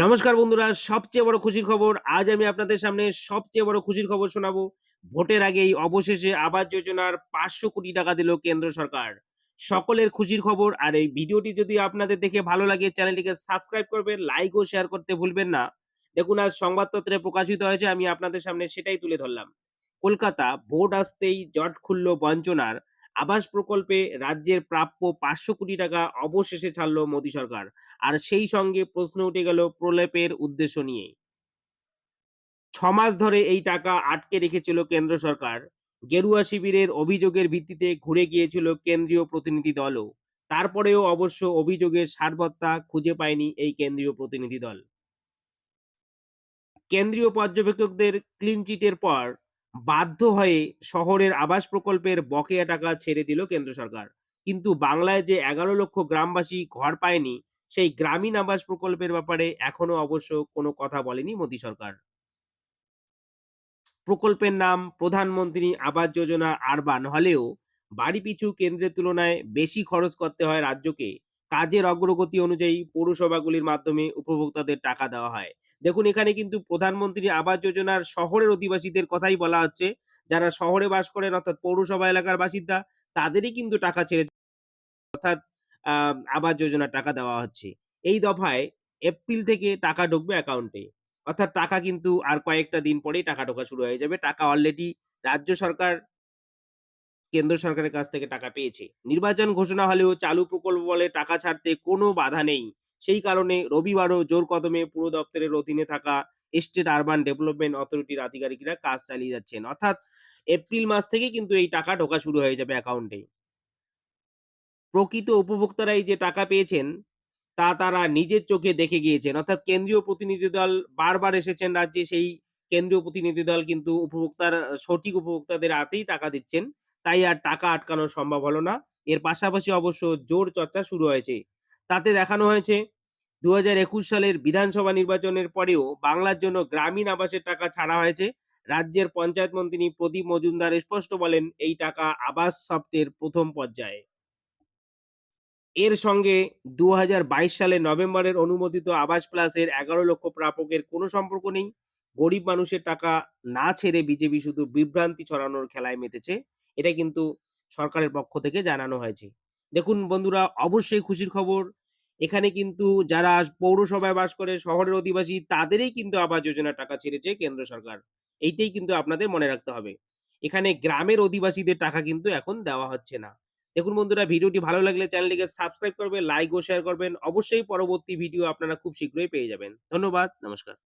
নমস্কার বন্ধুরা, সবচেয়ে বড় খুশির খবর। আজ আমি আপনাদের সামনে সবচেয়ে বড় খুশির খবর শোনাবো। ভোটের আগেই অবশেষে আবাস যোজনার পাঁচশো কোটি টাকা দিল কেন্দ্র সরকার। সকলের খুশির খবর, আর এই ভিডিওটি যদি আপনাদের দেখে ভালো লাগে, চ্যানেলটিকে সাবস্ক্রাইব করবেন লাইক ও শেয়ার করতে ভুলবেন না। দেখুন, আজ সংবাদপত্রে প্রকাশিত হয়েছে, আমি আপনাদের সামনে সেটাই তুলে ধরলাম। কলকাতা, ভোট আসতেই জট খুলল বঞ্চনার। আবাস প্রকল্পে রাজ্যের প্রাপ্য পাঁচশো কোটি টাকা অবশেষে ছাড়ল মোদী সরকার। আর সেই সঙ্গে প্রশ্ন উঠে গেল প্রলেপের উদ্দেশ্য নিয়ে ছমাস ধরে এই টাকা আটকে রেখেছিল কেন্দ্র সরকার। গেরুয়া শিবিরের অভিযোগের ভিত্তিতে ঘুরে গিয়েছিল কেন্দ্রীয় প্রতিনিধি দলও। তারপরেও অবশ্য অভিযোগের সারবত্তা খুঁজে পায়নি এই কেন্দ্রীয় প্রতিনিধি দল। কেন্দ্রীয় পর্যবেক্ষকদের ক্লিন চিটের পর বাধ্য হয়ে শহরের আবাস প্রকল্পের বকেয়া টাকা ছেড়ে দিল কেন্দ্র সরকার। কিন্তু বাংলায় যে এগারো লক্ষ গ্রামবাসী ঘর পায়নি, সেই গ্রামীণ আবাস প্রকল্পের ব্যাপারে এখনও অবশ্য কোনো কথা বলেনি মোদী সরকার। প্রকল্পের নাম প্রধানমন্ত্রী আবাস যোজনা আরবান হলেও বাড়ি পিছু কেন্দ্রের তুলনায় বেশি খরচ করতে হয় রাজ্যকে। কাজের অগ্রগতি অনুযায়ী পৌরসভাগুলির মাধ্যমে উপভোক্তাদের টাকা দেওয়া হয়। দেখুন, এখানে কিন্তু প্রধানমন্ত্রী আবাস যোজনার শহরের অধিবাসীদের কথাই বলা হচ্ছে। যারা শহরে বাস করেন, অর্থাৎ পৌরসভা এলাকার বাসিন্দা, তাদেরই কিন্তু টাকা ছেড়ে অর্থাৎ আবাস যোজনার টাকা দেওয়া হচ্ছে। এই দফায় এপ্রিল থেকে টাকা ঢুকবে অ্যাকাউন্টে। অর্থাৎ টাকা কিন্তু আর কয়েকটা দিন পরেই টাকা ঢোকা শুরু হয়ে যাবে। টাকা অলরেডি রাজ্য সরকার কেন্দ্র সরকারের কাছ থেকে টাকা পেয়েছে। নির্বাচন ঘোষণা হলেও চালু প্রকল্প বলে টাকা ছাড়তে কোনো বাধা নেই। সেই কারণে রবিবারও জোর কদমে পুরো দপ্তরের অধীনে থাকা স্টেট আরবান ডেভেলপমেন্ট অথরিটির আধিকারিকরা কাজ চালিয়ে যাচ্ছেন। অর্থাৎ এপ্রিল মাস থেকে কিন্তু এই টাকা ঢোকা শুরু হয়ে যাবে অ্যাকাউন্টে। প্রকৃত উপভোক্তারাই যে টাকা পেয়েছেন, তা তারা নিজের চোখে দেখে গিয়েছেন। অর্থাৎ কেন্দ্রীয় প্রতিনিধি দল বারবার এসেছেন রাজ্যে, সেই কেন্দ্রীয় প্রতিনিধি দল কিন্তু উপভোক্তার, সঠিক উপভোক্তাদের হাতেই টাকা দিচ্ছেন। তাই আর টাকা আটকানো সম্ভব হলো না। এর পাশাপাশি অবশ্য জোর চর্চা শুরু হয়েছে। তাতে দেখানো হয়েছে দু সালের বিধানসভা নির্বাচনের পরেও বাংলার জন্য গ্রামীণ আবাসের টাকা ছাড়া হয়েছে। রাজ্যের পঞ্চায়েত মন্ত্রী প্রদীপ মজুমদার স্পষ্ট বলেন, এই টাকা আবাস সফটের প্রথম পর্যায়ে। এর সঙ্গে দু হাজার বাইশ সালে নভেম্বরের অনুমোদিত আবাস প্লাসের এগারো লক্ষ প্রাপকের কোনো সম্পর্ক নেই। গরিব মানুষের টাকা না ছেড়ে বিজেপি শুধু বিভ্রান্তি ছড়ানোর খেলায় মেতেছে। এটা কিন্তু সরকারের পক্ষ থেকে জানানো হয়েছে। দেখুন বন্ধুরা, অবশ্যই খুশির খবর। এখানে কিন্তু যারা পৌরসভায় বাস করে, শহরের অধিবাসী, তাদেরই কিন্তু আবাস যোজনার টাকা ছেড়েছে কেন্দ্র সরকার। এইটাই কিন্তু আপনাদের মনে রাখতে হবে। এখানে গ্রামের অধিবাসীদের টাকা কিন্তু এখন দেওয়া হচ্ছে না। দেখুন বন্ধুরা, ভিডিওটি ভালো লাগলে চ্যানেলটিকে সাবস্ক্রাইব করবেন, লাইক ও শেয়ার করবেন। অবশ্যই পরবর্তী ভিডিও আপনারা খুব শীঘ্রই পেয়ে যাবেন। ধন্যবাদ, নমস্কার।